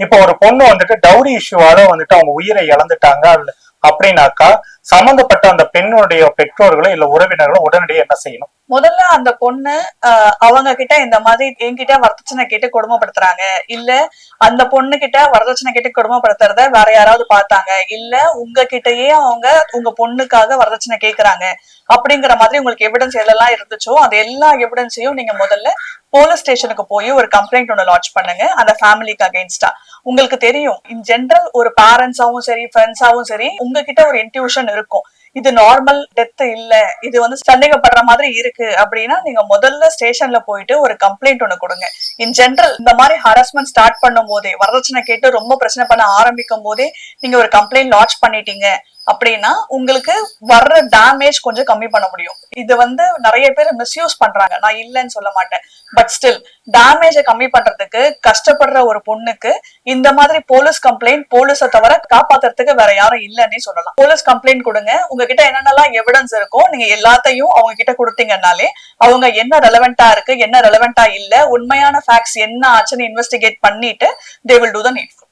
இப்போ ஒரு பொண்ணு வந்துட்டு டவுரி இஷ்யூவால வந்துட்டு அவங்க உயிரை இழந்துட்டாங்க அப்படின்னாக்கா சம்பந்தப்பட்ட அந்த பெண்ணுடைய பெற்றோர்களோ இல்ல உறவினர்களோ உடனடியாக என்ன செய்யணும்? முதல்ல அந்த பொண்ணு ஆஹ், அவங்க கிட்ட இந்த மாதிரி என்கிட்ட வரதட்சணை கேட்டு கொடுமைப்படுத்துறாங்க. இல்ல அந்த பொண்ணு கிட்ட வரதட்சணை கேட்டு கொடுமைப்படுத்துறத வேற யாராவது பார்த்தாங்க. இல்ல உங்க கிட்டயே அவங்க உங்க பொண்ணுக்காக வரதட்சணை கேக்குறாங்க. அப்படிங்கிற மாதிரி உங்களுக்கு எவிடன்ஸ் எதெல்லாம் இருந்துச்சோ அது எல்லா எவிடன்ஸையும் நீங்க முதல்ல போலீஸ் ஸ்டேஷனுக்கு போய் ஒரு கம்ப்ளைண்ட் ஒன்று லான்ச் பண்ணுங்க. அந்த ஃபேமிலிக்கு அகைன்ஸ்டா உங்களுக்கு தெரியும் இன் ஜென்ரல் ஒரு பேரண்ட்ஸாவும் சரி ஃப்ரெண்ட்ஸாவும் சரி உங்ககிட்ட ஒரு இன்ட்யூஷன் இருக்கும். இது நார்மல் டெத் இல்ல இது வந்து சந்தேகப்படுற மாதிரி இருக்கு அப்படின்னா நீங்க முதல்ல ஸ்டேஷன்ல போயிட்டு ஒரு கம்ப்ளைண்ட் ஒண்ணு கொடுங்க. இன் ஜென்ரல் இந்த மாதிரி ஹராஸ்மெண்ட் ஸ்டார்ட் பண்ணும் போதே வரதட்சணை கேட்டு ரொம்ப பிரச்சனை பண்ண ஆரம்பிக்கும் போதே நீங்க ஒரு கம்ப்ளைண்ட் லான்ச் பண்ணிட்டீங்க. அப்படின்னா உங்களுக்கு வர்ற டேமேஜ் கொஞ்சம் கம்மி பண்ண முடியும். இது வந்து நிறைய பேர் மிஸ்யூஸ் பண்றாங்க. நான் இல்லைன்னு சொல்ல மாட்டேன். பட் ஸ்டில் டேமேஜை கம்மி பண்றதுக்கு கஷ்டப்படுற ஒரு பொண்ணுக்கு இந்த மாதிரி போலீஸ் கம்ப்ளைண்ட் போலீஸை தவிர காப்பாத்துறதுக்கு வேற யாரும் இல்லைன்னே சொல்லலாம். போலீஸ் கம்ப்ளைண்ட் கொடுங்க. உங்ககிட்ட என்னென்னலாம் எவிடன்ஸ் இருக்கோ நீங்க எல்லாத்தையும் அவங்க கிட்ட கொடுத்தீங்கன்னாலே அவங்க என்ன ரெலவெண்டா இருக்கு என்ன ரெலவெண்டா இல்ல உண்மையான ஃபேக்ட்ஸ் என்ன ஆச்சுன்னு இன்வெஸ்டிகேட் பண்ணிட்டு they will do the needful